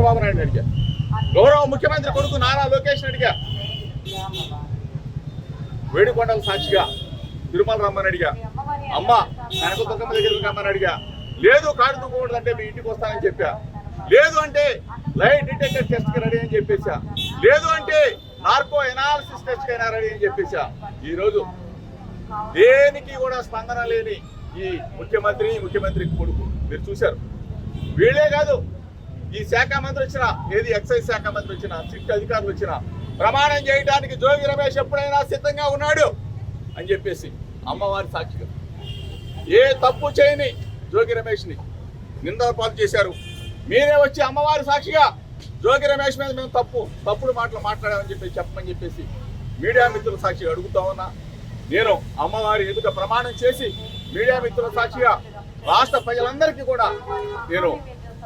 చంద్రబాబు నాయుడు అడిగా. గౌరవ ముఖ్యమంత్రి కొడుకు నారా లోకేష్ అడిగా. వేడుకొండల సాక్షిగా తిరుమల రమ్మని అడిగా. అమ్మ కనక దుర్గమ్మ దగ్గరికి రమ్మని అడిగా. లేదు కాడు దుక్కకూడదు అంటే మీ ఇంటికి వస్తానని చెప్పా. లేదు అంటే లైట్ డిటెక్టర్ టెస్ట్కి రెడీ అని చెప్పేసా లేదు అంటే నార్కో ఎనాలిసిస్ టెస్ట్ కైనా రెడీ అని చెప్పేసా ఈరోజు దేనికి కూడా స్పందన లేని ఈ ముఖ్యమంత్రి ముఖ్యమంత్రి కొడుకు. మీరు చూశారు. వీళ్ళే కాదు ఈ శాఖ మంత్రి వచ్చిన ఏది ఎక్సైజ్ శాఖ మంత్రి వచ్చిన సిట్ అధికారులు వచ్చిన ప్రమాణం చేయడానికి జోగి రమేష్ ఎప్పుడైనా సిద్ధంగా ఉన్నాడు అని చెప్పేసి అమ్మవారి సాక్షిగా. ఏ తప్పు చేయని జోగి రమేష్ని నిందల పాలు చేశారు. మీరే వచ్చి అమ్మవారి సాక్షిగా జోగి రమేష్ మీద మేము తప్పు తప్పుడు మాటలు మాట్లాడామని చెప్పి చెప్పమని చెప్పేసి మీడియా మిత్రుల సాక్షిగా అడుగుతా ఉన్నా. నేను అమ్మవారి ఎదుట ప్రమాణం చేసి మీడియా మిత్రుల సాక్షిగా రాష్ట్ర ప్రజలందరికీ కూడా నేను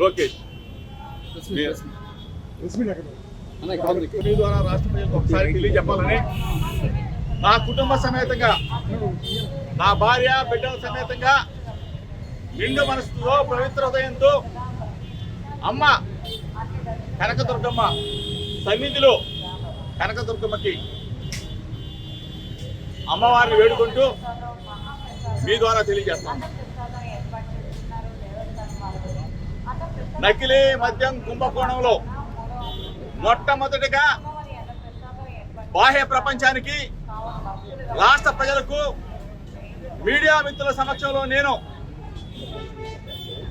లోకేష్. మీ ద్వారా రాష్ట్ర ప్రజలకు ఒకసారి తెలియజెప్పాలని నా కుటుంబ సమేతంగా నా భార్య బిడ్డల సమేతంగా నిండు మనసుతో పవిత్ర హృదయంతో అమ్మ కనకదుర్గమ్మ సన్నిధిలో కనకదుర్గమ్మకి అమ్మవారిని వేడుకుంటూ మీ ద్వారా తెలియజేస్తాను. నకిలీ మద్యం కుంభకోణంలో మొట్టమొదటిగా బాహ్య ప్రపంచానికి రాష్ట్ర ప్రజలకు మీడియా మిత్రుల సమక్షంలో నేను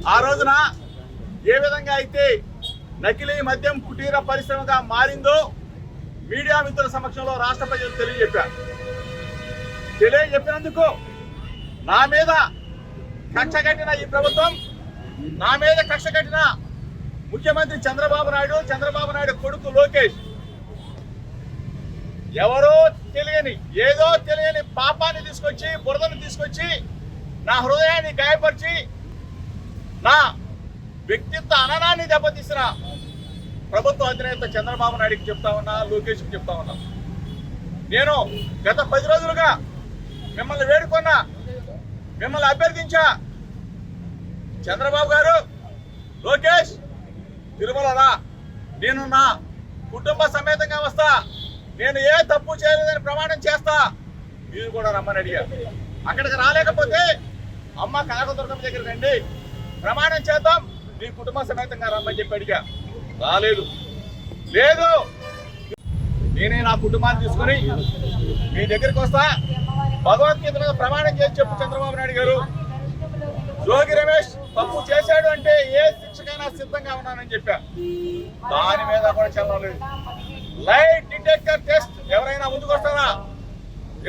ఆ రోజున ఏ విధంగా అయితే నకిలీ మద్యం కుటీర పరిశ్రమగా మారిందో మీడియా మిత్రుల సమక్షంలో రాష్ట్ర ప్రజలు తెలియజెప్పారు. తెలియజెప్పినందుకు నా మీద కక్ష కట్టిన ఈ ప్రభుత్వం నా మీద కక్ష కట్టిన ముఖ్యమంత్రి చంద్రబాబు నాయుడు చంద్రబాబు నాయుడు కొడుకు లోకేష్. ఎవరో తెలియని ఏదో తెలియని పాపాన్ని తీసుకొచ్చి బురదను తీసుకొచ్చి నా హృదయాన్ని గాయపరిచి నా వ్యక్తిత్వ అననాన్ని దెబ్బతీసిన ప్రభుత్వ అధినేత చంద్రబాబు నాయుడుకి చెప్తా ఉన్నా లోకేష్కి చెప్తా ఉన్నా. నేను గత పది రోజులుగా మిమ్మల్ని వేడుకున్నా మిమ్మల్ని అభ్యర్థించా చంద్రబాబు గారు లోకేష్ తిరుమల రా నేను నా కుటుంబ సమేతంగా వస్తా. నేను ఏ తప్పు చేయలేదని ప్రమాణం చేస్తా. మీరు కూడా రమ్మని అడిగారు. అక్కడికి రాలేకపోతే అమ్మ కనకదుర్గమ్మ దగ్గర రండి. ప్రమాణం చేద్దాం. మీ కుటుంబ సమేతంగా రమ్మని చెప్పి అడిగా. రాలేదు. లేదు. నేనే నా కుటుంబాన్ని తీసుకొని మీ దగ్గరికి వస్తా. భగవద్గీత ప్రమాణం చేసి చెప్పు చంద్రబాబు నాయుడు గారు జోగి రమేష్ తప్పు చేశాడు అంటే ఏ శిక్షకైనా సిద్ధంగా ఉన్నానని చెప్పాను దాని మీద కూడా చల్లలేదు లైట్ డిటెక్టర్ టెస్ట్ ఎవరైనా ముందుకు వస్తారా?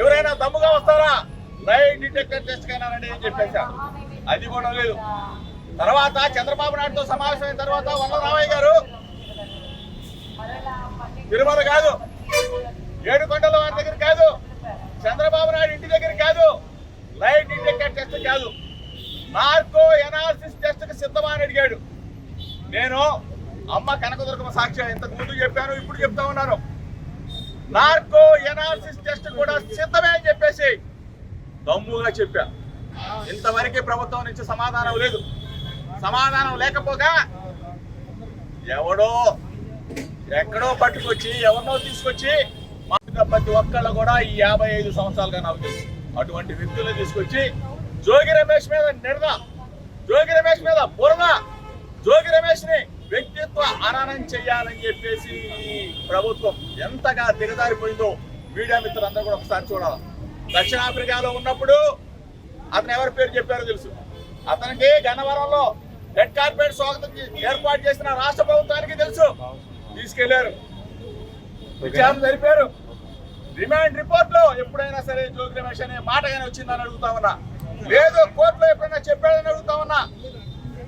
ఎవరైనా దమ్ముగా వస్తారా? లైట్ డిటెక్టర్ టెస్ట్ కైనా అని చెప్పేశాను అది కూడా లేదు. తర్వాత చంద్రబాబు నాయుడుతో సమావేశమైన తర్వాత వల్ల రామయ్య గారు తిరుమల కాదు ఏడుకొండల వారి దగ్గర కాదు చంద్రబాబు నాయుడు ఇంటి దగ్గర కాదు లైట్ డిటెక్టర్ టెస్ట్ కాదు. నార్కో ఎనాలిసిస్ టెస్ట్కి సిద్ధమా అని అడిగాడు. నేను అమ్మ కనకదుర్గమ్మ సాక్ష్యం ఇంతకు ముందు చెప్పాను ఇప్పుడు చెప్తా ఉన్నాను. నార్కో ఎనాలిసిస్ టెస్ట్ కూడా సిద్ధమే అని చెప్పేసి దమ్ముగా చెప్పా. ఇంతవరకే ప్రభుత్వం నుంచి సమాధానం లేదు. సమాధానం లేకపోగా ఎవడో ఎక్కడో పట్టుకొచ్చి ఎవరినో తీసుకొచ్చి ప్రతి ఒక్కళ్ళు కూడా ఈ యాభై ఐదు సంవత్సరాలుగా నాకు తెలుసు. అటువంటి వ్యక్తులు తీసుకొచ్చి జోగి రమేష్ మీద నిర్ణయం జోగి రమేష్ మీద బురద. జోగి రమేష్ని వ్యక్తిత్వ అననం చేయాలని చెప్పేసి ప్రభుత్వం ఎంతగా దిగజారిపోయిందో మీడియా మిత్రులందరూ కూడా ఒకసారి చూడాలి. దక్షిణాఫ్రికాలో ఉన్నప్పుడు అతను ఎవరి పేరు చెప్పారో తెలుసు. అతనికి గన్నవరంలో రెడ్ కార్పెట్ స్వాగతం ఏర్పాటు చేసిన రాష్ట్ర ప్రభుత్వానికి తెలుసు. తీసుకెళ్ళారు. విచారణ జరిపారు. రిమాండ్ రిపోర్ట్లో ఎప్పుడైనా సరే జోగి రమేష్ అనే మాట కానీ వచ్చిందని అడుగుతా ఉన్నా. లేదు కోర్టులో ఎప్పుడైనా చెప్పాడని అడుగుతా ఉన్నా.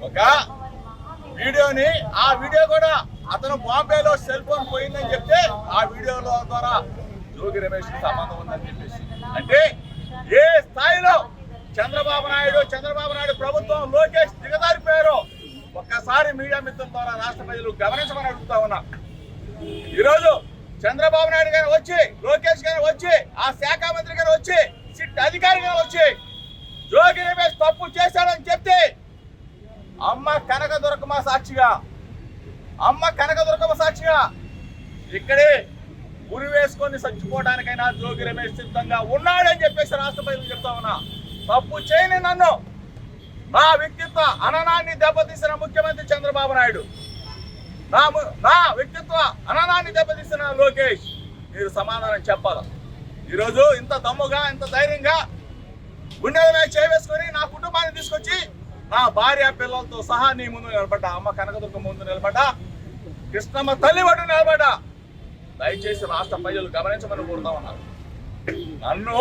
ఒక వీడియోని ఆ వీడియో కూడా అతను బాంబేలో సెల్ ఫోన్ పోయిందని చెప్తే ఆ వీడియోలో ద్వారా జోగి రమేష్ సంబంధం ఉందని చెప్పేసి. అంటే ఏ స్థాయిలో చంద్రబాబు నాయుడు చంద్రబాబు నాయుడు ప్రభుత్వం లోకేష్ దిగదారిపోయారో ఒక్కసారి మీడియా మిత్రుల ద్వారా రాష్ట్ర ప్రజలు గమనించమని అడుగుతా ఉన్నా. ఈరోజు చంద్రబాబు నాయుడు గారు వచ్చి లోకేష్ గారు వచ్చి ఆ శాఖ మంత్రి గారు వచ్చి సిట్ అధికారి గారు వచ్చి జోగి రమేష్ తప్పు చేశాడని చెప్తే అమ్మ కనక దొరకమ సాక్షిగా. అమ్మ కనక దొరకమ సాక్షిగా. ఇక్కడే ఉరి వేసుకొని చచ్చిపోవడానికైనా జోగి రమేష్ సిద్ధంగా ఉన్నాడని చెప్పేసి రాష్ట్రపతిని చెప్తా ఉన్నా. తప్పు చేయని నన్ను నా వ్యక్తిత్వ అననాన్ని దెబ్బతీసిన ముఖ్యమంత్రి చంద్రబాబు నాయుడు. నా ము- నా వ్యక్తిత్వ అననాన్ని దెబ్బతీసిన లోకేష్. మీరు సమాధానం చెప్పాలి. ఈరోజు ఇంత దమ్ముగా ఇంత ధైర్యంగా గుండెల మీద చేవేసుకొని నా కుటుంబాన్ని తీసుకొచ్చి నా భార్య పిల్లలతో సహా నీ ముందు నిలబడ్డా. అమ్మ కనకదుర్గ ముందు నిలబడ్డా. కృష్ణమ్మ తల్లి ఒడ్డు నిలబడ్డా. దయచేసి రాష్ట్ర ప్రజలు గమనించమని కోరుతా ఉన్నారు నన్ను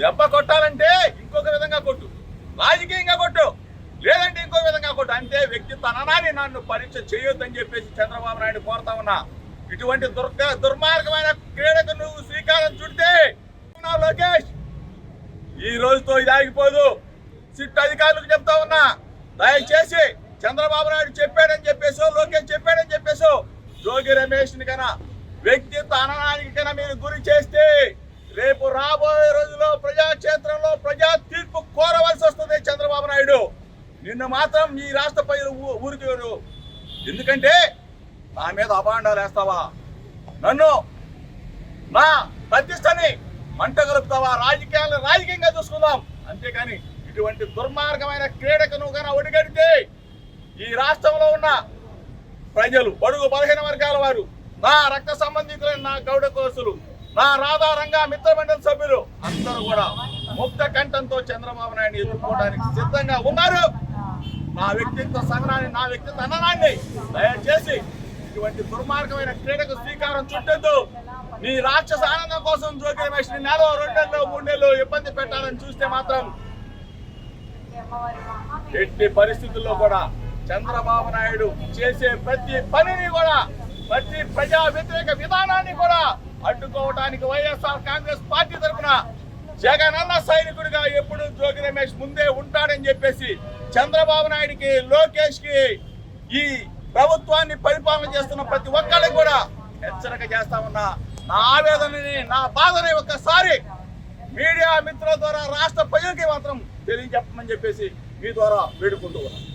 దెబ్బ కొట్టాలంటే ఇంకొక విధంగా కొట్టు. రాజకీయంగా కొట్టు. లేదంటే ఇంకో విధంగా కొట్టు. అంటే వ్యక్తిత్వ తననాన్ని నన్ను పరీక్ష చేయొద్దని చెప్పేసి చంద్రబాబు నాయుడు కోరుతా ఉన్నా. ఇటువంటి దుర్గ దుర్మార్గమైన క్రీడకు నువ్వు శ్రీకారం చుడితే లోకేష్ ఈ రోజుతో ఇది ఆగిపోదు. సిట్ అధికారులకు చెప్తా ఉన్నా దయచేసి చంద్రబాబు నాయుడు చెప్పాడని చెప్పేసో లోకేష్ చెప్పాడని చెప్పేసో జోగి రమేష్ కన్నా వ్యక్తిత్వ అననానికి కన్నా మీరు గురి చేస్తే రేపు రాబోయే రోజుల్లో ప్రజాక్షేత్రంలో ప్రజా తీర్పు కోరవలసి వస్తుంది చంద్రబాబు నాయుడు. నిన్ను మాత్రం ఈ రాష్ట్ర ప్రజలు ఊ- ఊరుకోరు. ఎందుకంటే నా మీద అభాండాలు వేస్తావా? నన్ను నా ప్రతిష్టని మంట కలుపుతావా రాజకీయాలను రాజకీయంగా చూసుకుందాం. అంతేకాని ఇటువంటి దుర్మార్గమైన క్రీడకు నువ్వు కన్నా ఒడిగడితే ఈ రాష్ట్రంలో ఉన్న ప్రజలు బడుగు బలహీన వర్గాల వారు నా రక్త సంబంధికులైన నా గౌడ కోసులు నా రాధారంగా మిత్రమండలి సభ్యులు అందరూ కూడా ముక్త కంఠంతో చంద్రబాబు నాయుడు ఎదుర్కోవడానికి సిద్ధంగా ఉన్నారు. నా వ్యక్తిత్వ సంగ్రహాన్ని నా వ్యక్తిత్వ అన్నదాన్ని దయచేసి ఇటువంటి దుర్మార్గమైన క్రీడకు శ్రీకారం చుట్టద్దు. నీ రాక్షస ఆనందం కోసం జోగి రమేష్ నెల రెండు మూడేళ్ళు ఇబ్బంది పెట్టాలని చూస్తే మాత్రం ఎట్టి పరిస్థితుల్లో కూడా చంద్రబాబు నాయుడు చేసే ప్రతి పనిని కూడా ప్రతి ప్రజా వ్యతిరేక విధానాన్ని కూడా అడ్డుకోవడానికి వైఎస్ఆర్ కాంగ్రెస్ పార్టీ తరఫున జగన్ అన్న సైనికుడిగా ఎప్పుడు జోగి రమేష్ ముందే ఉంటాడని చెప్పేసి చంద్రబాబు నాయుడికి లోకేష్కి ఈ ప్రభుత్వాన్ని పరిపాలన చేస్తున్న ప్రతి ఒక్కరికి కూడా హెచ్చరిక చేస్తా ఉన్నా. నా ఆవేదనని నా బాధని ఒక్కసారి మీడియా మిత్రుల ద్వారా రాష్ట్ర ప్రజలకి మాత్రం తెలియజెప్పమని చెప్పేసి మీ ద్వారా వేడుకుంటూ ఉన్నాను.